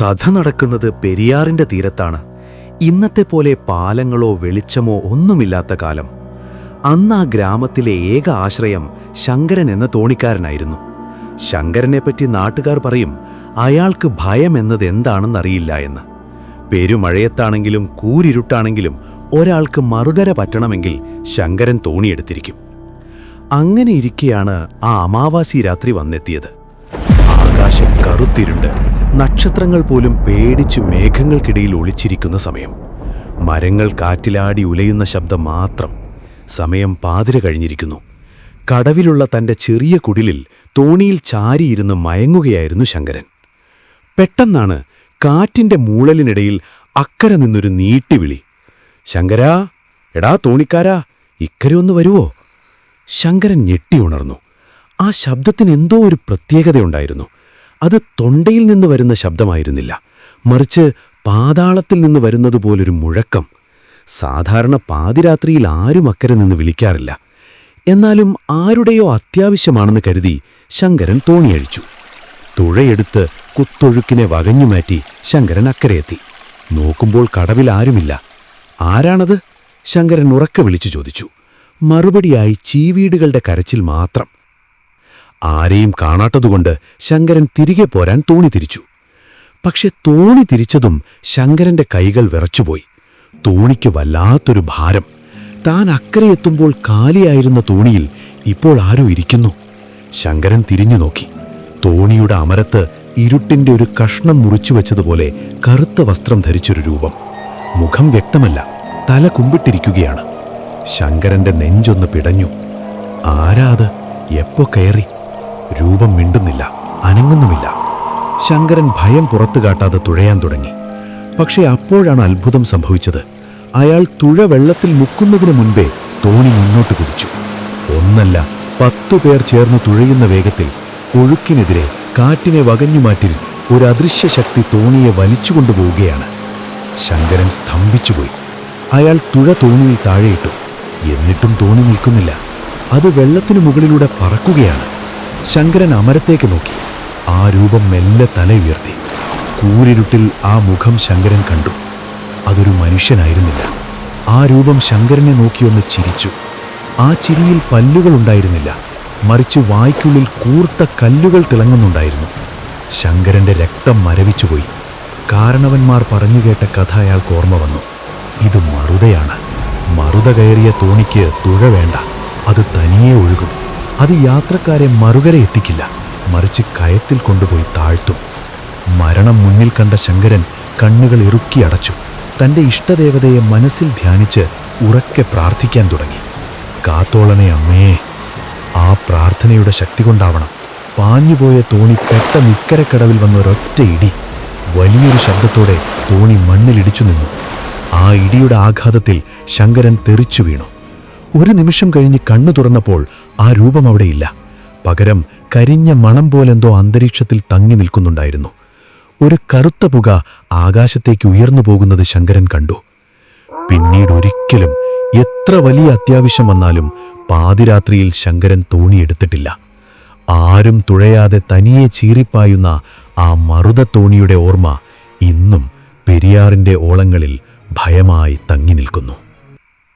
കഥ നടക്കുന്നത് പെരിയാറിന്റെ തീരത്താണ്. ഇന്നത്തെ പോലെ പാലങ്ങളോ വെളിച്ചമോ ഒന്നുമില്ലാത്ത കാലം. അന്ന് ആ ഗ്രാമത്തിലെ ഏക ആശ്രയം ശങ്കരൻ എന്ന തോണിക്കാരനായിരുന്നു. ശങ്കരനെപ്പറ്റി നാട്ടുകാർ പറയും അയാൾക്ക് ഭയം എന്നത് എന്താണെന്നറിയില്ല എന്ന്. പെരുമഴയത്താണെങ്കിലും കൂരിരുട്ടാണെങ്കിലും ഒരാൾക്ക് മറുകര പറ്റണമെങ്കിൽ ശങ്കരൻ തോണിയെടുത്തിരിക്കും. അങ്ങനെ ഇരിക്കെയാണ് ആ അമാവാസി രാത്രി വന്നെത്തിയത്. ആകാശം കറുത്തിരുണ്ട്. നക്ഷത്രങ്ങൾ പോലും പേടിച്ച് മേഘങ്ങൾക്കിടയിൽ ഒളിച്ചിരിക്കുന്ന സമയം. മരങ്ങൾ കാറ്റിലാടി ഉലയുന്ന ശബ്ദം മാത്രം സമയം പാതിര കഴിഞ്ഞിരിക്കുന്നു. കടവിലുള്ള തന്റെ ചെറിയ കുടിലിൽ തോണിയിൽ ചാരിയിരുന്ന് മയങ്ങുകയായിരുന്നു ശങ്കരൻ. പെട്ടെന്നാണ് കാറ്റിന്റെ മൂളലിനിടയിൽ അക്കരെ നിന്നൊരു നീട്ടിവിളി ശങ്കരാ എടാ തോണിക്കാരാ ഇക്കരെ ഒന്ന് വരുവോ? ശങ്കരൻ ഞെട്ടി ഉണർന്നു. ആ ശബ്ദത്തിന് എന്തോ ഒരു പ്രത്യേകതയുണ്ടായിരുന്നു. അത് തൊണ്ടയിൽ നിന്ന് വരുന്ന ശബ്ദമായിരുന്നില്ല. മറിച്ച് പാതാളത്തിൽ നിന്ന് വരുന്നതുപോലൊരു മുഴക്കം. സാധാരണ പാതിരാത്രിയിൽ ആരും അക്കരെ നിന്ന് വിളിക്കാറില്ല. എന്നാലും ആരുടെയോ അത്യാവശ്യമാണെന്ന് കരുതി ശങ്കരൻ തോണിയഴിച്ചു. തുഴയെടുത്ത് കുത്തൊഴുക്കിനെ വകഞ്ഞുമാറ്റി ശങ്കരൻ അക്കരെയെത്തി. നോക്കുമ്പോൾ കടവിൽ ആരുമില്ല. ആരാണത്? ശങ്കരൻ ഉറക്കെ വിളിച്ചു ചോദിച്ചു. മറുപടിയായി ചീവീടുകളുടെ കരച്ചിൽ മാത്രം. ആരെയും കാണാത്തതുകൊണ്ട് ശങ്കരൻ തിരികെ പോരാൻ തോണി തിരിച്ചു. പക്ഷെ തോണി തിരിച്ചതും ശങ്കരന്റെ കൈകൾ വിറച്ചുപോയി. തോണിക്ക് വല്ലാത്തൊരു ഭാരം. താൻ അക്കരെ എത്തുമ്പോൾ കാലിയായിരുന്ന തോണിയിൽ ഇപ്പോൾ ആരോ ഇരിക്കുന്നു. ശങ്കരൻ തിരിഞ്ഞു നോക്കി. തോണിയുടെ അമരത്ത് ഇരുട്ടിന്റെ ഒരു കഷ്ണം മുറിച്ചു വെച്ചതുപോലെ കറുത്ത വസ്ത്രം ധരിച്ചൊരു രൂപം. മുഖം വ്യക്തമല്ല. തല കുമ്പിട്ടിരിക്കുകയാണ്. ശങ്കരന്റെ നെഞ്ചൊന്ന് പിടഞ്ഞു. ആരാ അത്? എപ്പോ കയറി? രൂപം മിണ്ടുന്നില്ല അനങ്ങുന്നുമില്ല. ശങ്കരൻ ഭയം പുറത്തു കാട്ടാതെ തുഴയാൻ തുടങ്ങി. പക്ഷേ അപ്പോഴാണ് അത്ഭുതം സംഭവിച്ചത്. അയാൾ തുഴ വെള്ളത്തിൽ മുക്കുന്നതിന് മുൻപേ തോണി മുന്നോട്ട് കുതിച്ചു. ഒന്നല്ല പത്തു പേർ ചേർന്ന് തുഴയുന്ന വേഗത്തിൽ ഒഴുക്കിനെതിരെ കാറ്റിനെ വകഞ്ഞുമാറ്റി ഒരു അദൃശ്യ ശക്തി തോണിയെ വലിച്ചുകൊണ്ടുപോവുകയാണ് ശങ്കരൻ സ്തംഭിച്ചുപോയി. അയാൾ തുഴ തോണിയിൽ താഴെയിട്ടു. എന്നിട്ടും തോണി നിൽക്കുന്നില്ല. അത് വെള്ളത്തിനു മുകളിലൂടെ പറക്കുകയാണ്. ശങ്കരൻ അമരത്തേക്ക് നോക്കി. ആ രൂപം മെല്ലെ തല ഉയർത്തി. കൂരിരുട്ടിൽ ആ മുഖം ശങ്കരൻ കണ്ടു. അതൊരു മനുഷ്യനായിരുന്നില്ല. ആ രൂപം ശങ്കരനെ നോക്കിയൊന്ന് ചിരിച്ചു. ആ ചിരിയിൽ പല്ലുകളുണ്ടായിരുന്നില്ല മറിച്ച് വായ്ക്കുള്ളിൽ കൂർത്ത കല്ലുകൾ തിളങ്ങുന്നുണ്ടായിരുന്നു. ശങ്കരന്റെ രക്തം മരവിച്ചുപോയി. കാരണവന്മാർ പറഞ്ഞു കേട്ട കഥ അയാൾക്ക് ഓർമ്മ വന്നു. ഇത് മറുതയാണ്. മറുത കയറിയ തോണിക്ക് തുഴ വേണ്ട. അത് തനിയെ ഒഴുകും. അത് യാത്രക്കാരെ മറുകരെ എത്തിക്കില്ല. മറിച്ച് കയത്തിൽ കൊണ്ടുപോയി താഴ്ത്തും. മരണം മുന്നിൽ കണ്ട ശങ്കരൻ കണ്ണുകൾ ഇറുക്കി അടച്ചു. തന്റെ ഇഷ്ടദേവതയെ മനസ്സിൽ ധ്യാനിച്ച് ഉറക്കെ പ്രാർത്ഥിക്കാൻ തുടങ്ങി. കാത്തോളനെ അമ്മേ ആ പ്രാർത്ഥനയുടെ ശക്തി കൊണ്ടാവണം. പാഞ്ഞുപോയ തോണി പെട്ടെന്ന് ഇക്കരക്കടവിൽ വന്ന ഒരൊറ്റ ഇടി. വലിയൊരു ശബ്ദത്തോടെ തോണി മണ്ണിലിടിച്ചു നിന്നു. ആ ഇടിയുടെ ആഘാതത്തിൽ ശങ്കരൻ തെറിച്ചു വീണു. ഒരു നിമിഷം കഴിഞ്ഞ് കണ്ണു തുറന്നപ്പോൾ ആ രൂപം അവിടെയില്ല. പകരം കരിഞ്ഞ മണം പോലെന്തോ അന്തരീക്ഷത്തിൽ തങ്ങി നിൽക്കുന്നുണ്ടായിരുന്നു. ഒരു കറുത്ത പുക ആകാശത്തേക്ക് ഉയർന്നു പോകുന്നത് ശങ്കരൻ കണ്ടു. പിന്നീട് ഒരിക്കലും എത്ര വലിയ അത്യാവശ്യം വന്നാലും പാതിരാത്രിയിൽ ശങ്കരൻ തോണിയെടുത്തിട്ടില്ല. ആരും തുഴയാതെ തനിയെ ചീറിപ്പായുന്ന ആ മറുത തോണിയുടെ ഓർമ്മ ഇന്നും പെരിയാറിന്റെ ഓളങ്ങളിൽ ഭയമായി തങ്ങി നിൽക്കുന്നു.